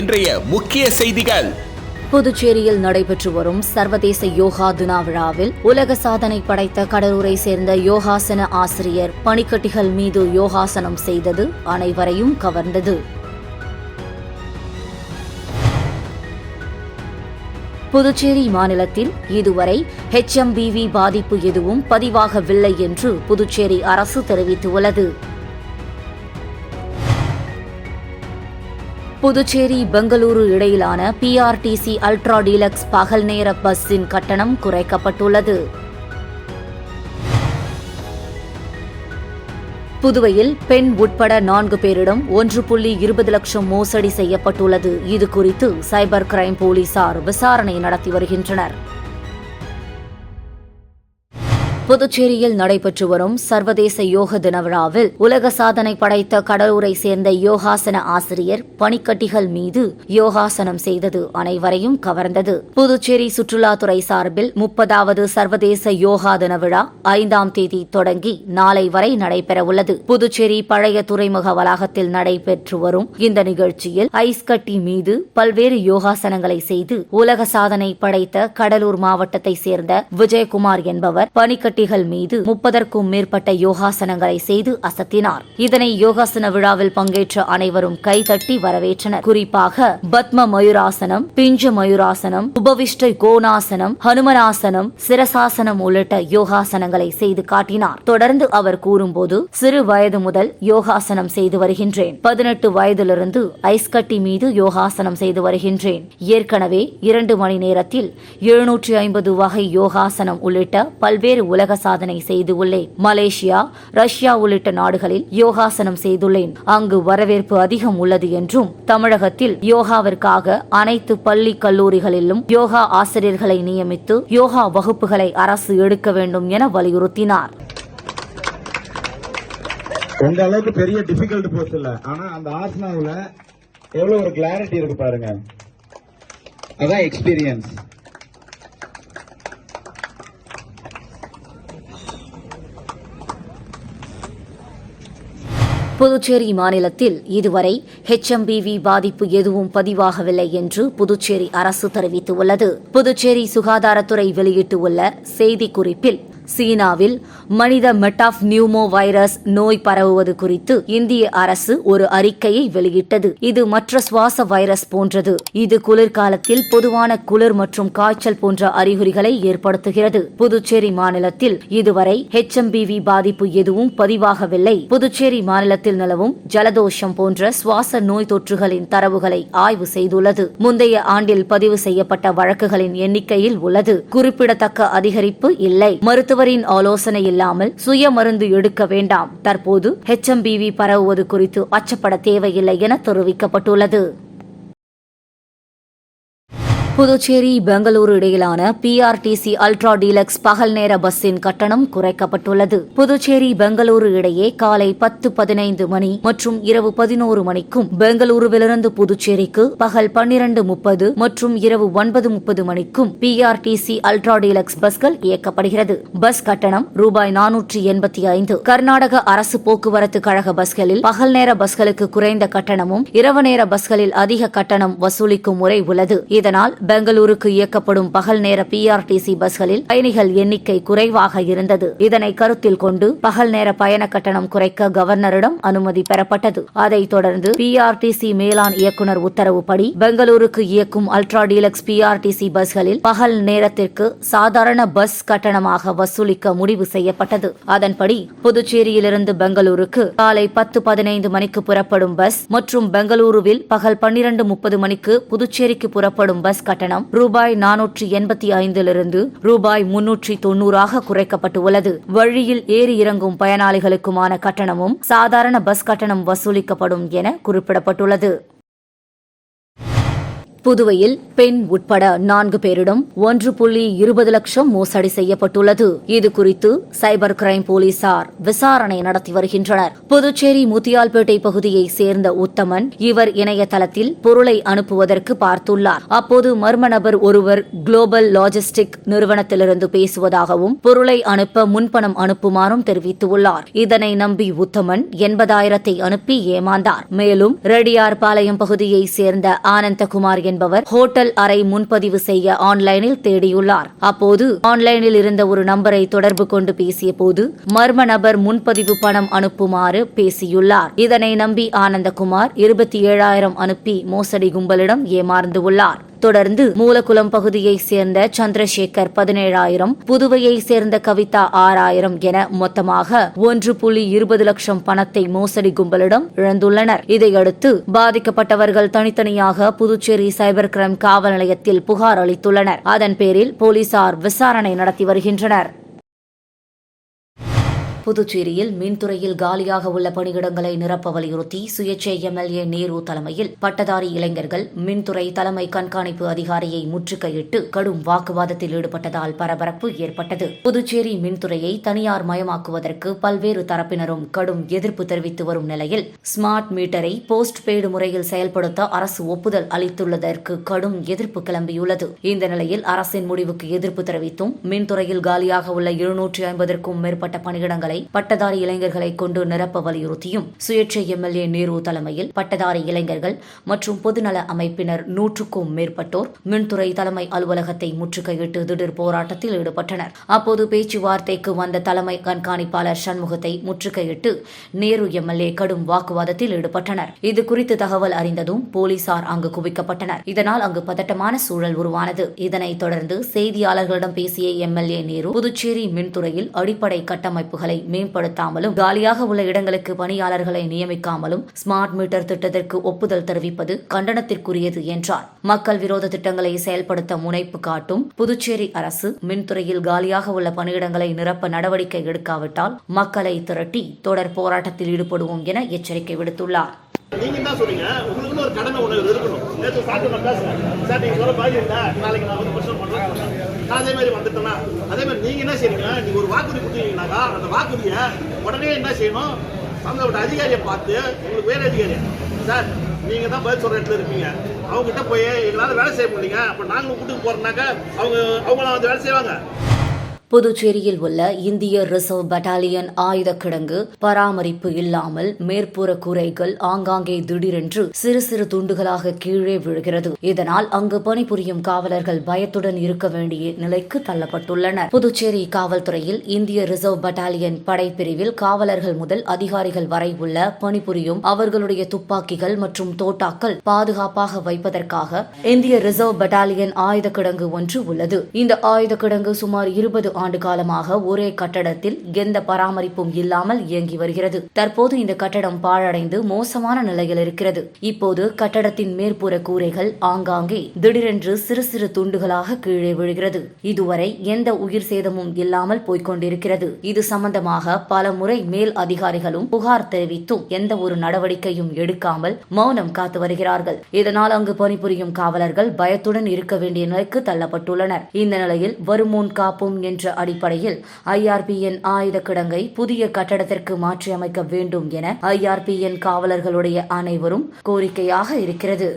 இன்றைய முக்கிய செய்திகள். புதுச்சேரியில் நடைபெற்று வரும் சர்வதேச யோகா தினா விழாவில் உலக சாதனை படைத்த கடலூரை சேர்ந்த யோகாசன ஆசிரியர் பனிக்கட்டிகள் மீது யோகாசனம் செய்தது அனைவரையும் கவர்ந்தது. புதுச்சேரி மாநிலத்தில் இதுவரை ஹெச்எம்பிவி பாதிப்பு எதுவும் பதிவாகவில்லை என்று புதுச்சேரி அரசு தெரிவித்துள்ளது. புதுச்சேரி பெங்களூரு இடையிலான பிஆர்டிசி அல்ட்ரா டீலக்ஸ் பகல் நேர பஸ்ஸின் கட்டணம் குறைக்கப்பட்டுள்ளது. புதுவையில் பெண் உட்பட நான்கு பேரிடம் ஒன்று புள்ளி இருபது லட்சம் மோசடி செய்யப்பட்டுள்ளது. இது குறித்து சைபர் கிரைம் போலீசார் விசாரணை நடத்தி வருகின்றனர். புதுச்சேரியில் நடைபெற்று வரும் சர்வதேச யோக தின விழாவில் உலக சாதனை படைத்த கடலூரை சேர்ந்த யோகாசன ஆசிரியர் பனிக்கட்டிகள் மீது யோகாசனம் செய்தது அனைவரையும் கவர்ந்தது. புதுச்சேரி சுற்றுலாத்துறை சார்பில் முப்பதாவது சர்வதேச யோகா தின விழா ஐந்தாம் தேதி தொடங்கி நாளை வரை நடைபெறவுள்ளது. புதுச்சேரி பழைய துறைமுக வளாகத்தில் நடைபெற்று வரும் இந்த நிகழ்ச்சியில் ஐஸ் கட்டி மீது பல்வேறு யோகாசனங்களை செய்து உலக சாதனை படைத்த கடலூர் மாவட்டத்தை சேர்ந்த விஜயகுமார் என்பவர் பனிக்கட்டி கட்டிகள் மீது முப்பதற்கும் மேற்பட்ட யோகாசனங்களை செய்து அசத்தினார். இதனை யோகாசன விழாவில் பங்கேற்ற அனைவரும் கைதட்டி வரவேற்றனர். குறிப்பாக பத்ம மயூராசனம் பிஞ்ச மயூராசனம் உபவிஷ்ட கோணாசனம் ஹனுமனாசனம் சிரசாசனம் உள்ளிட்ட யோகாசனங்களை செய்து காட்டினார். தொடர்ந்து அவர் கூறும்போது சிறு வயது முதல் யோகாசனம் செய்து வருகின்றேன். பதினெட்டு வயதிலிருந்து ஐஸ் கட்டி மீது யோகாசனம் செய்து வருகின்றேன். ஏற்கனவே இரண்டு மணி நேரத்தில் எழுநூற்றி ஐம்பது வகை யோகாசனம் உள்ளிட்ட பல்வேறு உலக உலக சாதனை செய்துள்ளேன் மலேசியா ரஷ்யா உள்ளிட்ட நாடுகளில் யோகாசனம் செய்துள்ளேன். அங்கு வரவேற்பு அதிகம் உள்ளது என்றும் தமிழகத்தில் யோகாவிற்காக அனைத்து பள்ளி கல்லூரிகளிலும் யோகா ஆசிரியர்களை நியமித்து யோகா வகுப்புகளை அரசு எடுக்க வேண்டும் என வலியுறுத்தினார். உங்க அளவுக்கு பெரிய டிஃபிகல்ட் போஸ்ட் இல்ல. ஆனா அந்த ஆசனாவுல எவ்வளவு ஒரு கிளாரிட்டி இருக்கு பாருங்க. அதான் எக்ஸ்பீரியன்ஸ் புதுச்சேரி மாநிலத்தில் இதுவரை ஹெச்எம்பிவி பாதிப்பு எதுவும் பதிவாகவில்லை என்று புதுச்சேரி அரசு தெரிவித்துள்ளது. புதுச்சேரி சுகாதாரத்துறை வெளியிட்டுள்ள செய்திக்குறிப்பில் சீனாவில் மனித மெட்டாஃப் நியூமோ வைரஸ் நோய் பரவுவது குறித்து இந்திய அரசு ஒரு அறிக்கையை வெளியிட்டது. இது மற்ற சுவாச வைரஸ் போன்றது. இது குளிர்காலத்தில் பொதுவான குளிர் மற்றும் காய்ச்சல் போன்ற அறிகுறிகளை ஏற்படுத்துகிறது. புதுச்சேரி மாநிலத்தில் இதுவரை ஹெச்எம்பிவி பாதிப்பு எதுவும் பதிவாகவில்லை. புதுச்சேரி மாநிலத்தில் நிலவும் ஜலதோஷம் போன்ற சுவாச நோய் தொற்றுகளின் தரவுகளை ஆய்வு செய்துள்ளது. முந்தைய ஆண்டில் பதிவு செய்யப்பட்ட வழக்குகளின் எண்ணிக்கையில் உள்ளது. குறிப்பிடத்தக்க அதிகரிப்பு இல்லை. மருத்துவ மருத்துவரின் ஆலோசனை இல்லாமல் சுய மருந்து எடுக்க வேண்டாம். தற்போது ஹெச்எம்பிவி பரவுவது குறித்து அச்சப்பட தேவையில்லை என தெரிவிக்கப்பட்டுள்ளது. புதுச்சேரி பெங்களூரு இடையிலான பிஆர்டிசி அல்ட்ரா டீலக்ஸ் பகல் நேர பஸ்ஸின் கட்டணம் குறைக்கப்பட்டுள்ளது. புதுச்சேரி பெங்களூரு இடையே காலை பத்து பதினைந்து மணி மற்றும் இரவு பதினோரு மணிக்கும் பெங்களூருவிலிருந்து புதுச்சேரிக்கு பகல் பன்னிரண்டு முப்பது மற்றும் இரவு ஒன்பது முப்பது மணிக்கும் பிஆர்டிசி அல்ட்ரா டீலக்ஸ் பஸ்கள் இயக்கப்படுகிறது. பஸ் கட்டணம் ரூபாய் நானூற்றி எண்பத்தி ஐந்து. கர்நாடக அரசு போக்குவரத்து கழக பஸ்களில் பகல் நேர பஸ்களுக்கு குறைந்த கட்டணமும் இரவு நேர பஸ்களில் அதிக கட்டணம் வசூலிக்கும் முறை உள்ளது. இதனால் பெங்களூருக்கு இயக்கப்படும் பகல் நேர பிஆர்டிசி பஸ்களில் பயணிகள் எண்ணிக்கை குறைவாக இருந்தது. இதனை கருத்தில் கொண்டு பகல் நேர பயண கட்டணம் குறைக்க கவர்னரிடம் அனுமதி பெறப்பட்டது. அதைத் தொடர்ந்து பிஆர்டிசி மேலாண் இயக்குநர் உத்தரவுப்படி பெங்களூருக்கு இயக்கும் அல்ட்ரா டீலக்ஸ் பிஆர்டிசி பஸ்களில் பகல் நேரத்திற்கு சாதாரண பஸ் கட்டணமாக வசூலிக்க முடிவு செய்யப்பட்டது. அதன்படி புதுச்சேரியிலிருந்து பெங்களூருக்கு காலை பத்து பதினைந்து மணிக்கு புறப்படும் பஸ் மற்றும் பெங்களூருவில் பகல் பன்னிரண்டு முப்பது மணிக்கு புதுச்சேரிக்கு புறப்படும் பஸ் கட்டணம் ரூபாய் நானூற்றி எண்பத்தி ஐந்திலிருந்து ரூபாய் முன்னூற்றி தொன்னூறாக குறைக்கப்பட்டுள்ளது. வழியில் ஏறி இறங்கும் பயனாளிகளுக்குமான கட்டணமும் சாதாரண பஸ் கட்டணம் வசூலிக்கப்படும் என குறிப்பிடப்பட்டுள்ளது. புதுவையில் பெண் உட்பட நான்கு பேரிடம் ஒன்று புள்ளி இருபது லட்சம் மோசடி செய்யப்பட்டுள்ளது. இது குறித்து சைபர் கிரைம் போலீசார் விசாரணை நடத்தி வருகின்றனர். புதுச்சேரி முத்தியால்பேட்டை பகுதியைச் சேர்ந்த உத்தமன் இவர் இணையதளத்தில் பொருளை அனுப்புவதற்கு பார்த்துள்ளார். அப்போது மர்ம நபர் ஒருவர் குளோபல் லாஜிஸ்டிக் நிறுவனத்திலிருந்து பேசுவதாகவும் பொருளை அனுப்ப முன்பணம் அனுப்புமாறும் தெரிவித்துள்ளார். இதனை நம்பி உத்தமன் எண்பதாயிரத்தை அனுப்பி ஏமாந்தார். மேலும் ரெடியார்பாளையம் பகுதியை பகுதியைச் சேர்ந்த ஆனந்தகுமார் என்பவர் ஹோட்டல் அறை முன்பதிவு செய்ய ஆன்லைனில் தேடியுள்ளார். அப்போது ஆன்லைனில் இருந்த ஒரு நம்பரை தொடர்பு கொண்டு பேசிய போது மர்ம நபர் முன்பதிவு பணம் அனுப்புமாறு பேசியுள்ளார். இதனை நம்பி ஆனந்தகுமார் இருபத்தி ஏழாயிரம் அனுப்பி மோசடி கும்பலிடம் ஏமாந்துள்ளார் தொடர்ந்து மூலக்குளம் பகுதியைச் சேர்ந்த சந்திரசேகர் பதினேழாயிரம் புதுவையைச் சேர்ந்த கவிதா ஆறாயிரம் என மொத்தமாக ஒன்று புள்ளி இருபது லட்சம் பணத்தை மோசடி கும்பலிடம் இழந்துள்ளனர். இதையடுத்து பாதிக்கப்பட்டவர்கள் தனித்தனியாக புதுச்சேரி சைபர் கிரைம் காவல் நிலையத்தில் புகார் அளித்துள்ளனர். அதன் பேரில் போலீசார் விசாரணை நடத்தி வருகின்றனர். புதுச்சேரியில் மின்துறையில் காலியாக உள்ள பணியிடங்களை நிரப்ப வலியுறுத்தி சுயேட்சை எம்எல்ஏ நேரு தலைமையில் பட்டதாரி இளைஞர்கள் மின்துறை தலைமை கண்காணிப்பு அதிகாரியை முற்றுகையிட்டு கடும் வாக்குவாதத்தில் ஈடுபட்டதால் பரபரப்பு ஏற்பட்டது. புதுச்சேரி மின்துறையை தனியார் மயமாக்குவதற்கு பல்வேறு தரப்பினரும் கடும் எதிர்ப்பு தெரிவித்து வரும் நிலையில் ஸ்மார்ட் மீட்டரை போஸ்ட் பெய்டு முறையில் செயல்படுத்த அரசு ஒப்புதல் அளித்துள்ளதற்கு கடும் எதிர்ப்பு கிளம்பியுள்ளது. இந்த நிலையில் அரசின் முடிவுக்கு எதிர்ப்பு தெரிவித்தும் மின்துறையில் காலியாக உள்ள இருநூற்றி ஐம்பதற்கும் மேற்பட்ட பணியிடங்களை வரை பட்டதாரி இளைஞர்களை கொண்டு நிரப்ப வலியுறுத்தியும் சுயேட்சை எம்எல்ஏ நேரு தலைமையில் பட்டதாரி இளைஞர்கள் மற்றும் பொதுநல அமைப்பினர் நூற்றுக்கும் மேற்பட்டோர் மின்துறை தலைமை அலுவலகத்தை முற்றுகையிட்டு திடீர் போராட்டத்தில் ஈடுபட்டனர். அப்போது பேச்சுவார்த்தைக்கு வந்த தலைமை கண்காணிப்பாளர் சண்முகத்தை முற்றுகையிட்டு நேரு எம்எல்ஏ கடும் வாக்குவாதத்தில் ஈடுபட்டனர். இது குறித்து தகவல் அறிந்ததும் போலீசார் அங்கு குவிக்கப்பட்டனர். இதனால் அங்கு பதட்டமான சூழல் உருவானது. இதனைத் தொடர்ந்து செய்தியாளர்களிடம் பேசிய எம்எல்ஏ நேரு புதுச்சேரி மின்துறையில் அடிப்படை கட்டமைப்புகளை மேம்படுத்தாமலும் காலியாக உள்ள இடங்களுக்கு பணியாளர்களை நியமிக்காமலும் ஸ்மார்ட் மீட்டர் திட்டத்திற்கு ஒப்புதல் தெரிவிப்பது கண்டனத்திற்குரியது என்றார். மக்கள் விரோத திட்டங்களை செயல்படுத்த முனைப்பு காட்டும் புதுச்சேரி அரசு மின்துறையில் காலியாக உள்ள பணியிடங்களை நிரப்ப நடவடிக்கை எடுக்காவிட்டால் மக்களை திரட்டி தொடர் போராட்டத்தில் ஈடுபடுவோம் என எச்சரிக்கை விடுத்துள்ளார். நீங்க தான் சொல்றீங்க உங்களுக்கு ஒரு கடமை ஒண்ணு இருக்கணும் நேற்று சாப்பிட்டு சார் நீங்க சொல்ல பாதி நாளைக்கு நான் ஒரு பிரச்சனை பண்றேன் நான் அதே மாதிரி வந்துட்டேன்னா அதே மாதிரி நீங்க என்ன செய்றீங்க? நீங்க ஒரு வாக்குறுதி கொடுத்தீங்கன்னாக்கா அந்த வாக்குறுதியை உடனே என்ன செய்யணும்? சம்பந்தப்பட்ட அதிகாரியை பார்த்து உங்களுக்கு வேறு அதிகாரி சார் நீங்க தான் பதில் சொல்ற இடத்துல இருப்பீங்க. அவங்ககிட்ட போய் எங்களால் வேலை செய்ய முடியுங்க அப்ப நாங்களும் கூட்டுக்கு போறோம்னாக்கா அவங்க அவங்களாம் வந்து வேலை செய்வாங்க. புதுச்சேரியில் உள்ள இந்திய ரிசர்வ் பட்டாலியன் ஆயுத கிடங்கு பராமரிப்பு இல்லாமல் மேற்புற கூரைகள் ஆங்காங்கே திடீரென்று சிறு சிறு துண்டுகளாக கீழே விழுகிறது. இதனால் அங்கு பணிபுரியும் காவலர்கள் பயத்துடன் இருக்க வேண்டிய நிலைக்கு தள்ளப்பட்டுள்ளனர். புதுச்சேரி காவல்துறையில் இந்திய ரிசர்வ் பட்டாலியன் படைப்பிரிவில் காவலர்கள் முதல் அதிகாரிகள் வரை உள்ள பணிபுரியும் அவர்களுடைய துப்பாக்கிகள் மற்றும் தோட்டாக்கள் பாதுகாப்பாக வைப்பதற்காக இந்திய ரிசர்வ் பட்டாலியன் ஆயுத கிடங்கு ஒன்று உள்ளது. இந்த ஆயுத கிடங்கு சுமார் இருபது ஆண்டு காலமாக ஒரே கட்டடத்தில் எந்த பராமரிப்பும் இல்லாமல் இயங்கி வருகிறது. தற்போது இந்த கட்டடம் பாழடைந்து மோசமான நிலையில் இருக்கிறது. இப்போது கட்டடத்தின் மேற்புற கூரைகள் ஆங்காங்கே திடீரென்று சிறு சிறு துண்டுகளாக கீழே விழுகிறது. இதுவரை எந்த உயிர் சேதமும் இல்லாமல் போய்கொண்டிருக்கிறது இது சம்பந்தமாக பல முறை மேல் அதிகாரிகளும் புகார் தெரிவித்தும் எந்த ஒரு நடவடிக்கையும் எடுக்காமல் மௌனம் காத்து வருகிறார்கள். இதனால் அங்கு பணிபுரியும் காவலர்கள் பயத்துடன் இருக்க வேண்டிய நிலைக்கு தள்ளப்பட்டுள்ளனர். இந்த நிலையில் வருமுன் காப்போம் என்று அடிப்படையில் ஐஆர்பிஎன் ஆயுத கிடங்கை புதிய கட்டடத்திற்கு மாற்றியமைக்க வேண்டும் என ஐஆர்பிஎன் காவலர்களுடைய அனைவரும் கோரிக்கையாக இருக்கிறது.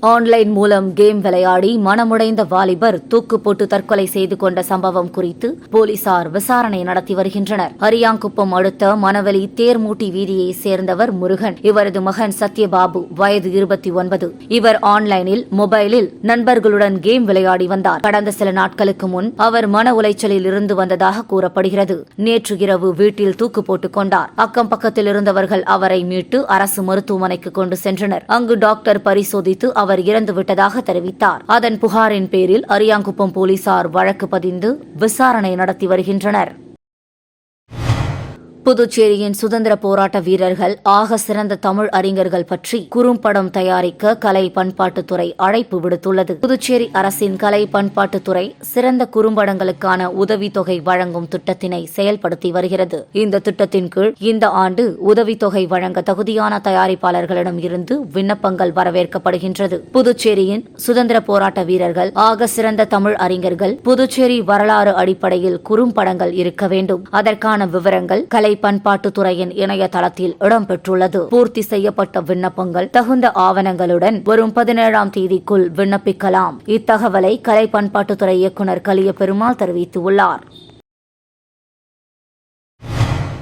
ஆன்லைன் மூலம் கேம் விளையாடி மனமுடைந்த வாலிபர் தூக்கு போட்டு தற்கொலை செய்து கொண்ட சம்பவம் குறித்து போலீசார் விசாரணை நடத்தி வருகின்றனர். அரியாங்குப்பம் அடுத்த மணவெளி தேர்மூட்டி வீதியை சேர்ந்தவர் முருகன். இவரது மகன் சத்யபாபு வயது இருபத்தி ஒன்பது. இவர் ஆன்லைனில் மொபைலில் நண்பர்களுடன் கேம் விளையாடி வந்தார். கடந்த சில நாட்களுக்கு முன் அவர் மன உளைச்சலில் இருந்து வந்ததாக கூறப்படுகிறது. நேற்று இரவு வீட்டில் தூக்கு போட்டுக் கொண்டார். அக்கம் பக்கத்தில் இருந்தவர்கள் அவரை மீட்டு அரசு மருத்துவமனைக்கு கொண்டு சென்றனர். அங்கு டாக்டர் பரிசோதித்து அவர் இறந்து விட்டதாக தெரிவித்தார். அதன் புகாரின் பேரில் அரியாங்குப்பம் போலீசார் வழக்கு பதிந்து விசாரணை நடத்தி வருகின்றனர். புதுச்சேரியின் சுதந்திர போராட்ட வீரர்கள் ஆக சிறந்த தமிழ் அறிஞர்கள் பற்றி குறும்படம் தயாரிக்க கலை பண்பாட்டுத்துறை அழைப்பு விடுத்துள்ளது. புதுச்சேரி அரசின் கலை பண்பாட்டுத்துறை சிறந்த குறும்படங்களுக்கான உதவித்தொகை வழங்கும் திட்டத்தினை செயல்படுத்தி வருகிறது. இந்த திட்டத்தின் கீழ் இந்த ஆண்டு உதவித்தொகை வழங்க தகுதியான தயாரிப்பாளர்களிடம் இருந்து விண்ணப்பங்கள் வரவேற்கப்படுகின்றது. புதுச்சேரியின் சுதந்திர போராட்ட வீரர்கள் ஆக சிறந்த தமிழ் அறிஞர்கள் புதுச்சேரி வரலாறு அடிப்படையில் குறும்படங்கள் இருக்க வேண்டும். அதற்கான விவரங்கள் கலை பண்பாட்டுத்துறையின் இணையதளத்தில் இடம்பெற்றுள்ளது. பூர்த்தி செய்யப்பட்ட விண்ணப்பங்கள் தகுந்த ஆவணங்களுடன் வரும் பதினேழாம் தேதிக்குள் விண்ணப்பிக்கலாம். இத்தகவலை கலை பண்பாட்டுத்துறை இயக்குநர் கலிய பெருமாள் தெரிவித்துள்ளார்.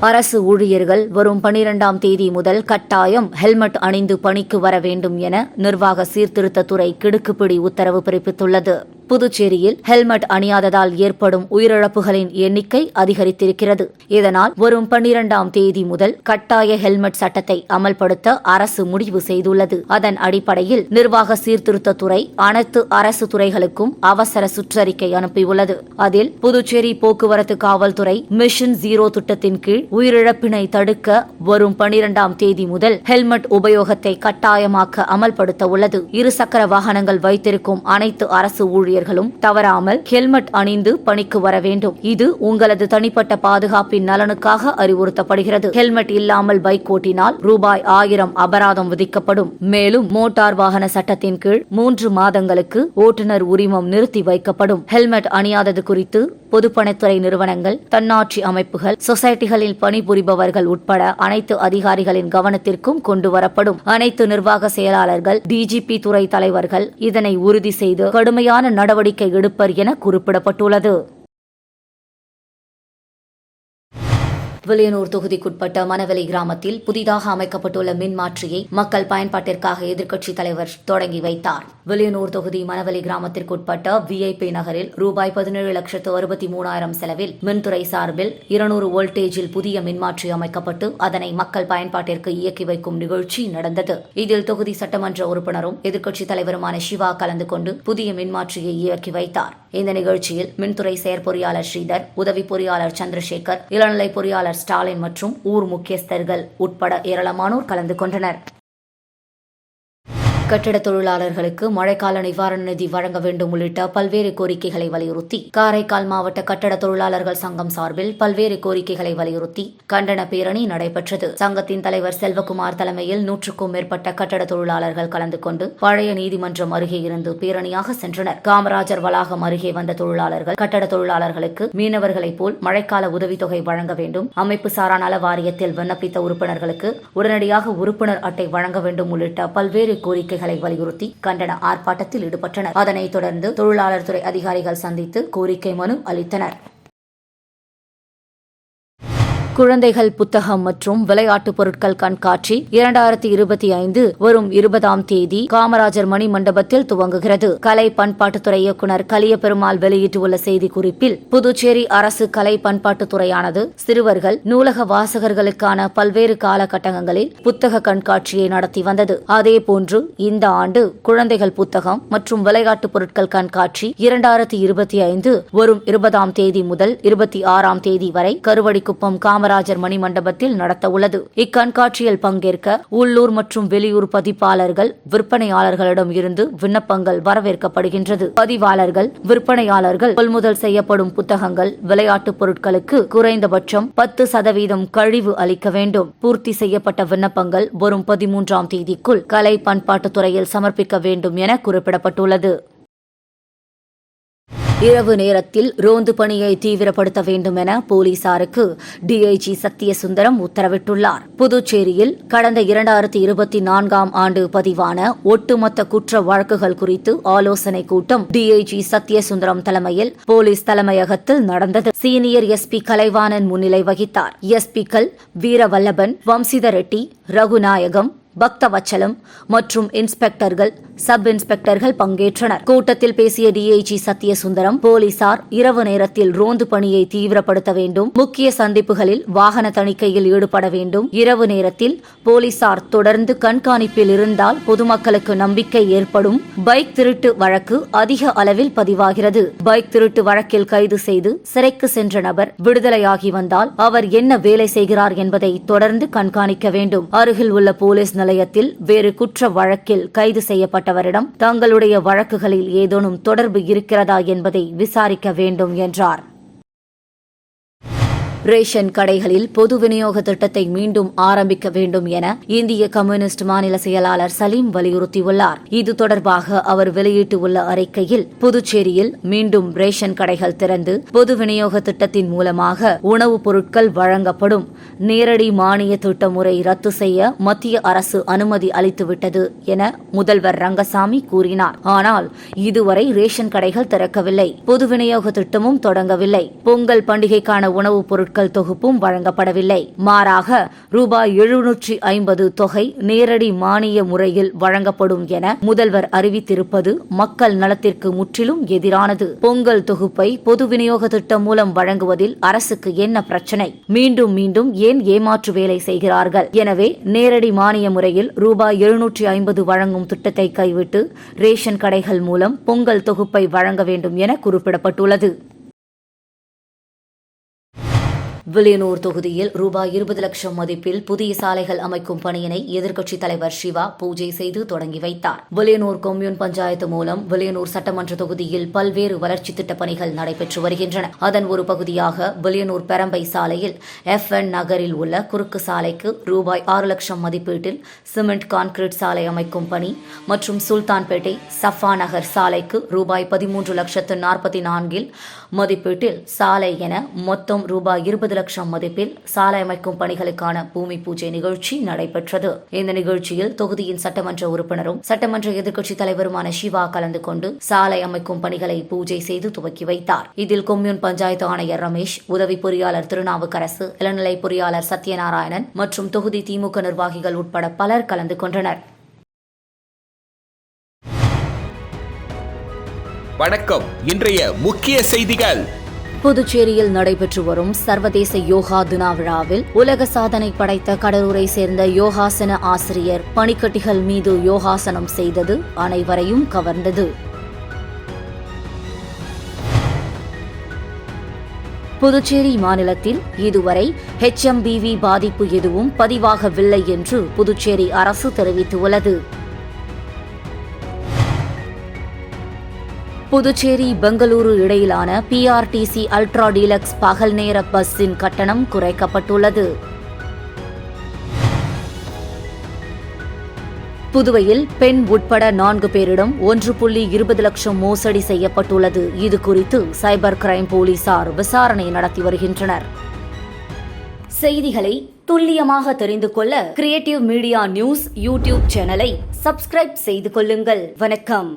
அரசு ஊழியர்கள் வரும் பனிரெண்டாம் தேதி முதல் கட்டாயம் ஹெல்மெட் அணிந்து பணிக்கு வர வேண்டும் என நிர்வாக சீர்திருத்தத்துறை கிடுக்குப்பிடி உத்தரவு பிறப்பித்துள்ளது. புதுச்சேரியில் ஹெல்மெட் அணியாததால் ஏற்படும் உயிரிழப்புகளின் எண்ணிக்கை அதிகரித்திருக்கிறது. இதனால் வரும் பன்னிரண்டாம் தேதி முதல் கட்டாய ஹெல்மெட் சட்டத்தை அமல்படுத்த அரசு முடிவு செய்துள்ளது. அதன் அடிப்படையில் நிர்வாக சீர்திருத்தத்துறை அனைத்து அரசு துறைகளுக்கும் அவசர சுற்றறிக்கை அனுப்பியுள்ளது. அதில் புதுச்சேரி போக்குவரத்து காவல்துறை மிஷன் ஜீரோ திட்டத்தின் கீழ் உயிரிழப்பினை தடுக்க வரும் பனிரெண்டாம் தேதி முதல் ஹெல்மெட் உபயோகத்தை கட்டாயமாக்க அமல்படுத்த உள்ளது இருசக்கர வாகனங்கள் வைத்திருக்கும் அனைத்து அரசு ஊழியர்களும் தவறாமல் ஹெல்மெட் அணிந்து பணிக்கு வர வேண்டும். இது உங்களது தனிப்பட்ட பாதுகாப்பின் நலனுக்காக அறிவுறுத்தப்படுகிறது. ஹெல்மெட் இல்லாமல் பைக் ஓட்டினால் ரூபாய் ஆயிரம் அபராதம் விதிக்கப்படும். மேலும் மோட்டார் வாகன சட்டத்தின் கீழ் மூன்று மாதங்களுக்கு ஓட்டுநர் உரிமம் நிறுத்தி வைக்கப்படும். ஹெல்மெட் அணியாதது குறித்து பொதுப்பணித்துறை நிறுவனங்கள் தன்னாட்சி அமைப்புகள் சொசைட்டிகளில் பணிபுரிபவர்கள் உட்பட அனைத்து அதிகாரிகளின் கவனத்திற்கும் கொண்டு வரப்படும் அனைத்து நிர்வாக செயலாளர்கள் டிஜிபி துறை தலைவர்கள் இதனை உறுதி செய்து கடுமையான நடவடிக்கை எடுப்பர் என குறிப்பிடப்பட்டுள்ளது. வில்லியனூர் தொகுதிக்குட்பட்ட மணவெளி கிராமத்தில் புதிதாக அமைக்கப்பட்டுள்ள மின்மாற்றியை மக்கள் பயன்பாட்டிற்காக எதிர்க்கட்சித் தலைவர் தொடங்கி வைத்தார். வில்லியனூர் தொகுதி மணவெளி கிராமத்திற்குட்பட்ட விஐபி நகரில் ரூபாய் பதினேழு லட்சத்து அறுபத்தி மூணாயிரம் செலவில் மின்துறை சார்பில் இருநூறு வோல்டேஜில் புதிய மின்மாற்றி அமைக்கப்பட்டு அதனை மக்கள் பயன்பாட்டிற்கு இயக்கி வைக்கும் நிகழ்ச்சி நடந்தது. இதில் தொகுதி சட்டமன்ற உறுப்பினரும் எதிர்க்கட்சித் தலைவருமான சிவா கலந்து கொண்டு புதிய மின்மாற்றியை இயக்கி வைத்தார். இந்த நிகழ்ச்சியில் மின்துறை செயற்பொறியாளர் ஸ்ரீதர் உதவி பொறியாளர் சந்திரசேகர் இளநிலை பொறியாளர் ஸ்டாலின் மற்றும் ஊர் முக்கியஸ்தர்கள் உட்பட ஏராளமானோர் கலந்து கொண்டனர். கட்டிட தொழிலாளர்களுக்கு மழைக்கால நிவாரண நிதி வழங்க வேண்டும் உள்ளிட்ட பல்வேறு கோரிக்கைகளை வலியுறுத்தி காரைக்கால் மாவட்ட கட்டட தொழிலாளர்கள் சங்கம் சார்பில் பல்வேறு கோரிக்கைகளை வலியுறுத்தி கண்டன பேரணி நடைபெற்றது. சங்கத்தின் தலைவர் செல்வகுமார் தலைமையில் நூற்றுக்கும் மேற்பட்ட கட்டட தொழிலாளர்கள் கலந்து கொண்டு பழைய நீதிமன்றம் அருகே இருந்து பேரணியாக சென்றனர். காமராஜர் வளாகம் அருகே வந்த தொழிலாளர்கள் கட்டட தொழிலாளர்களுக்கு மீனவர்களைப் போல் மழைக்கால உதவித்தொகை வழங்க வேண்டும். அமைப்பு சாரா நல வாரியத்தில் விண்ணப்பித்த உறுப்பினர்களுக்கு உடனடியாக உறுப்பினர் அட்டை வழங்க வேண்டும் உள்ளிட்ட பல்வேறு கோரிக்கை கோரிக்கைகளை வலியுறுத்தி கண்டன ஆர்ப்பாட்டத்தில் ஈடுபட்டனர். அதனைத் தொடர்ந்து தொழிலாளர் துறை அதிகாரிகள் சந்தித்து கோரிக்கை மனு அளித்தனர். குழந்தைகள் புத்தகம் மற்றும் விளையாட்டுப் பொருட்கள் கண்காட்சி இரண்டாயிரத்தி இருபத்தி ஐந்து வரும் இருபதாம் தேதி காமராஜர் மணி மண்டபத்தில் துவங்குகிறது. கலை பண்பாட்டுத்துறை இயக்குநர் கலியபெருமாள் வெளியிட்டுள்ள செய்தி குறிப்பில் புதுச்சேரி அரசு கலை பண்பாட்டுத்துறையானது சிறுவர்கள் நூலக வாசகர்களுக்கான பல்வேறு காலகட்டங்களில் புத்தக கண்காட்சியை நடத்தி வந்தது. அதேபோன்று இந்த ஆண்டு குழந்தைகள் புத்தகம் மற்றும் விளையாட்டுப் பொருட்கள் கண்காட்சி இரண்டாயிரத்தி இருபத்தி ஐந்து வரும் இருபதாம் தேதி முதல் இருபத்தி ஆறாம் தேதி வரை கருவடிக்குப்பம் காம காமராஜர் மணி மண்டபத்தில் நடத்த உள்ளது இக்கண்காட்சியில் பங்கேற்க உள்ளூர் மற்றும் வெளியூர் பதிப்பாளர்கள் விற்பனையாளர்களிடம் இருந்து விண்ணப்பங்கள் வரவேற்கப்படுகின்றது. பதிவாளர்கள் விற்பனையாளர்கள் கொள்முதல் செய்யப்படும் புத்தகங்கள் விளையாட்டுப் பொருட்களுக்கு குறைந்தபட்சம் பத்து சதவீதம் கழிவு அளிக்க வேண்டும். பூர்த்தி செய்யப்பட்ட விண்ணப்பங்கள் வரும் பதிமூன்றாம் தேதிக்குள் கலை பண்பாட்டுத்துறையில் சமர்ப்பிக்க வேண்டும் என குறிப்பிடப்பட்டுள்ளது. இரவு நேரத்தில் ரோந்து பணியை தீவிரப்படுத்த வேண்டும் என போலீசாருக்கு டிஐஜி சத்யசுந்தரம் உத்தரவிட்டுள்ளார். புதுச்சேரியில் கடந்த இரண்டாயிரத்தி இருபத்தி நான்காம் ஆண்டு பதிவான ஒட்டுமொத்த குற்ற வழக்குகள் குறித்து ஆலோசனை கூட்டம் டிஐஜி சத்யசுந்தரம் தலைமையில் போலீஸ் தலைமையகத்தில் நடந்தது. சீனியர் எஸ்பி கலைவாணன் முன்னிலை வகித்தார். எஸ்பிக்கள் வீரவல்லபன் வம்சித ரெட்டி ரகுநாயகம் பக்தவச்சலம் மற்றும் இன்ஸ்பெக்டர்கள் சப் இன்ஸ்பெக்டர்கள் பங்கேற்றனர். கூட்டத்தில் பேசிய டிஐஜி சத்யசுந்தரம் போலீசார் இரவு நேரத்தில் ரோந்து பணியை தீவிரப்படுத்த வேண்டும். முக்கிய சந்திப்புகளில் வாகன தணிக்கையில் ஈடுபட வேண்டும். இரவு நேரத்தில் போலீசார் தொடர்ந்து கண்காணிப்பில் இருந்தால் பொதுமக்களுக்கு நம்பிக்கை ஏற்படும். பைக் திருட்டு வழக்கு அதிக அளவில் பதிவாகிறது. பைக் திருட்டு வழக்கில் கைது செய்து சிறைக்கு சென்ற நபர் விடுதலையாகி வந்தால் அவர் என்ன வேலை செய்கிறார் என்பதை தொடர்ந்து கண்காணிக்க வேண்டும். அருகில் உள்ள போலீஸ் நிலையத்தில் வேறு குற்ற வழக்கில் கைது செய்யப்பட்டவரிடம் தங்களுடைய வழக்குகளில் ஏதேனும் தொடர்பு இருக்கிறதா என்பதை விசாரிக்க வேண்டும் என்றார். ரேஷன் கடைகளில் பொது விநியோக திட்டத்தை மீண்டும் ஆரம்பிக்க வேண்டும் என இந்திய கம்யூனிஸ்ட் மாநில செயலாளர் சலீம் வலியுறுத்தியுள்ளார். இது தொடர்பாக அவர் வெளியிட்டுள்ள அறிக்கையில் புதுச்சேரியில் மீண்டும் ரேஷன் கடைகள் திறந்து பொது விநியோக திட்டத்தின் மூலமாக உணவுப் பொருட்கள் வழங்கப்படும் நேரடி மானிய திட்ட முறை ரத்து செய்ய மத்திய அரசு அனுமதி அளித்துவிட்டது என முதல்வர் ரங்கசாமி கூறினார். ஆனால் இதுவரை ரேஷன் கடைகள் திறக்கவில்லை. பொது விநியோக திட்டமும் தொடங்கவில்லை. பொங்கல் பண்டிகைக்கான உணவுப் பொருட்கள் தொகுப்பும் வழங்கப்படவில்லை. மாறாக ரூபாய் எழுநூற்றி ஐம்பது தொகை நேரடி மானிய முறையில் வழங்கப்படும் என முதல்வர் அறிவித்திருப்பது மக்கள் நலத்திற்கு முற்றிலும் எதிரானது. பொங்கல் தொகுப்பை பொது விநியோக திட்டம் மூலம் வழங்குவதில் அரசுக்கு என்ன பிரச்சனை? மீண்டும் மீண்டும் ஏன் ஏமாற்று வேலை செய்கிறார்கள்? எனவே நேரடி மானிய முறையில் ரூபாய் எழுநூற்றி ஐம்பது வழங்கும் திட்டத்தை கைவிட்டு ரேஷன் கடைகள் மூலம் பொங்கல் தொகுப்பை வழங்க வேண்டும் என குறிப்பிடப்பட்டுள்ளது. வில்லியனூர் தொகுதியில் ரூபாய் இருபது லட்சம் மதிப்பில் புதிய சாலைகள் அமைக்கும் பணியினை எதிர்க்கட்சித் தலைவர் சிவா பூஜை செய்து தொடங்கி வைத்தார். வில்லியனூர் கொம்யூன் பஞ்சாயத்து மூலம் வில்லியனூர் சட்டமன்ற தொகுதியில் பல்வேறு வளர்ச்சி திட்டப் பணிகள் நடைபெற்று வருகின்றன. அதன் ஒரு பகுதியாக வில்லியனூர் பெரம்பை சாலையில் எஃப் என் நகரில் உள்ள குறுக்கு சாலைக்கு ரூபாய் ஆறு லட்சம் மதிப்பீட்டில் சிமெண்ட் கான்கிரீட் சாலை அமைக்கும் பணி மற்றும் சுல்தான்பேட்டை சஃபா நகர் சாலைக்கு ரூபாய் பதிமூன்று லட்சத்து நாற்பத்தி நான்கில் மதிப்பீட்டில் சாலை என மொத்தம் ரூபாய் இருபது லட்சம் மதிப்பில் சாலை அமைக்கும் பணிகளுக்கான பூமி பூஜை நிகழ்ச்சி நடைபெற்றது. இந்த நிகழ்ச்சியில் தொகுதியின் சட்டமன்ற உறுப்பினரும் சட்டமன்ற எதிர்க்கட்சித் தலைவருமான சிவா கலந்து கொண்டு சாலை அமைக்கும் பணிகளை பூஜை செய்து துவக்கி வைத்தார். இதில் கொம்யூன் பஞ்சாயத்து ஆணையர் ரமேஷ் உதவி பொறியாளர் திருநாவுக்கரசு இளநிலை பொறியாளர் சத்யநாராயணன் மற்றும் தொகுதி திமுக நிர்வாகிகள் உட்பட பலர் கலந்து கொண்டனர். வணக்கம். இன்றைய முக்கிய செய்திகள். புதுச்சேரியில் நடைபெற்று வரும் சர்வதேச யோகா தின விழாவில் உலக சாதனை படைத்த கடலூரை சேர்ந்த யோகாசன ஆசிரியர் பனிக்கட்டிகள் மீது யோகாசனம் செய்தது அனைவரையும் கவர்ந்தது. புதுச்சேரி மாநிலத்தில் இதுவரை ஹெச்எம்பிவி பாதிப்பு எதுவும் பதிவாகவில்லை என்று புதுச்சேரி அரசு தெரிவித்துள்ளது. புதுச்சேரி பெங்களூரு இடையிலான பிஆர்டிசி அல்ட்ரா டீலக்ஸ் பகல் நேர பஸ்ஸின் கட்டணம் குறைக்கப்பட்டுள்ளது. புதுவையில் பெண் உட்பட நான்கு பேரிடம் ஒன்று புள்ளி இருபது லட்சம் மோசடி செய்யப்பட்டுள்ளது. இது குறித்து சைபர் கிரைம் போலீசார் விசாரணை நடத்தி வருகின்றனர். செய்திகளை துல்லியமாக தெரிந்து கொள்ள கிரியேட்டிவ் மீடியா நியூஸ் யூடியூப் சேனலை சப்ஸ்கிரைப் செய்து கொள்ளுங்கள். வணக்கம்.